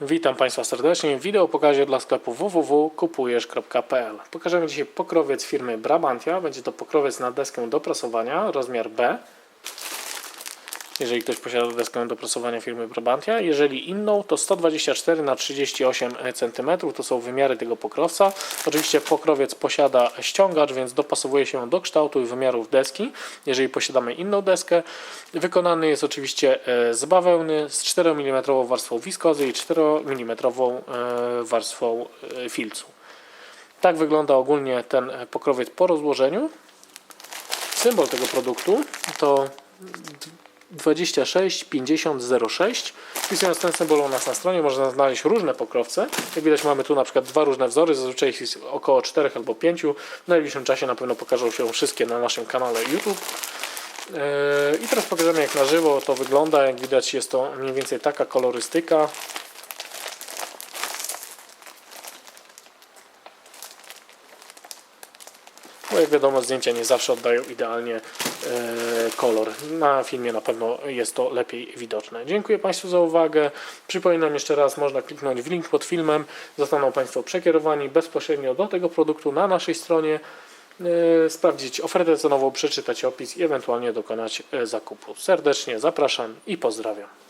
Witam Państwa serdecznie w wideo pokazie dla sklepu www.kupujesz.pl Pokażemy dzisiaj pokrowiec firmy Brabantia. Będzie to pokrowiec na deskę do prasowania, rozmiar B. Jeżeli ktoś posiada deskę do prasowania firmy Brabantia. Jeżeli inną, to 124 na 38 cm to są wymiary tego pokrowca. Oczywiście pokrowiec posiada ściągacz, więc dopasowuje się do kształtu i wymiarów deski. Jeżeli posiadamy inną deskę, wykonany jest oczywiście e, z bawełny z 4 mm warstwą wiskozy i 4 mm warstwą e, filcu. Tak wygląda ogólnie ten pokrowiec po rozłożeniu. Symbol tego produktu to 265006. Wpisując ten symbol u nas na stronie można znaleźć różne pokrowce. Jak widać mamy tu na przykład dwa różne wzory, zazwyczaj ich jest około 4 albo 5. W najbliższym czasie na pewno pokażą się wszystkie na naszym kanale YouTube. Yy, I teraz pokażemy jak na żywo to wygląda. Jak widać jest to mniej więcej taka kolorystyka. Bo jak wiadomo zdjęcia nie zawsze oddają idealnie e, kolor. Na filmie na pewno jest to lepiej widoczne. Dziękuję Państwu za uwagę. Przypominam jeszcze raz, można kliknąć w link pod filmem. Zostaną Państwo przekierowani bezpośrednio do tego produktu na naszej stronie. E, Sprawdzić ofertę cenową, przeczytać opis i ewentualnie dokonać e, zakupu. Serdecznie zapraszam i pozdrawiam.